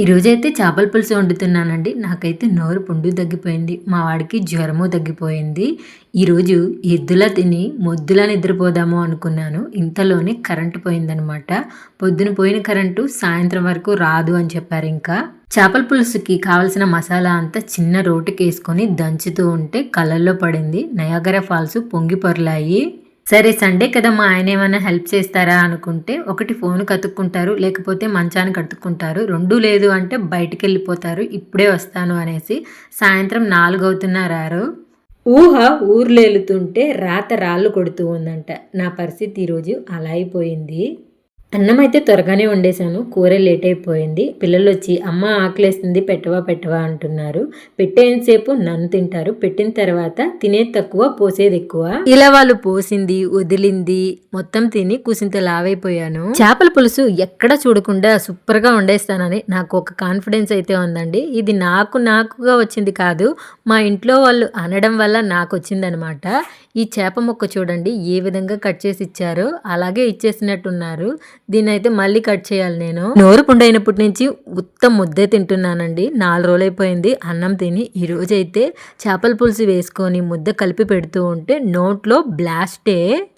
ఈరోజైతే చేపల పులుసు వండుతున్నానండి. నాకైతే నోరు పుండు తగ్గిపోయింది. మా వాడికి జ్వరము తగ్గిపోయింది. ఈరోజు ఎద్దులా తిని మొద్దులా నిద్రపోదాము అనుకున్నాను. ఇంతలోనే కరెంటు పోయిందనమాట. పొద్దున పోయిన కరెంటు సాయంత్రం వరకు రాదు అని చెప్పారు ఇంకా. చేపల పులుసుకి కావలసిన మసాలా అంతా చిన్న రోటికి వేసుకొని దంచుతూ ఉంటే కళ్ళల్లో పడింది. నయాగర ఫాల్స్ పొంగి పొరలాయి. సరే సండే కదా మా ఆయన ఏమైనా హెల్ప్ చేస్తారా అనుకుంటే ఒకటి ఫోన్ కతుక్కుంటారు లేకపోతే మంచాన్ని కతుక్కుంటారు రెండు లేదు అంటే బయటికి వెళ్ళిపోతారు ఇప్పుడే వస్తాను అనేసి సాయంత్రం నాలుగు అవుతున్నారారు ఊహ ఊర్లేలుతుంటే రాత రాళ్ళు కొడుతూ ఉందంట. నా పరిస్థితి ఈరోజు అలా అయిపోయింది. అన్నం అయితే త్వరగానే వండేశాను. కూర లేట్ అయిపోయింది. పిల్లలు వచ్చి అమ్మ ఆకలేస్తుంది పెట్టవా పెట్టవా అంటున్నారు. పెట్టేంతసేపు నన్ను తింటారు. పెట్టిన తర్వాత తినేది తక్కువ పోసేది ఎక్కువ. ఇలా వాళ్ళు పోసింది వదిలింది మొత్తం తిని కుసింత లావైపోయాను. చేపల పులుసు ఎక్కడ చూడకుండా సూపర్గా వండేస్తానని నాకు ఒక కాన్ఫిడెన్స్ అయితే ఉందండి. ఇది నాకు నాకుగా వచ్చింది కాదు. మా ఇంట్లో వాళ్ళు అనడం వల్ల నాకు వచ్చిందనమాట. ఈ చేప ముక్క చూడండి ఏ విధంగా కట్ చేసి ఇచ్చారో అలాగే ఇచ్చేసినట్టున్నారు. దీన్ని అయితే మళ్ళీ కట్ చేయాలి నేను. నోరు పుండైనప్పటి నుంచి ఉత్తం ముద్దే తింటున్నానండి. నాలుగు రోజులు అయిపోయింది అన్నం తిని ఈరోజు అయితే చేపల పులుసు వేసుకొని ముద్ద కలిపి పెడుతూ ఉంటే నోట్లో బ్లాస్టే.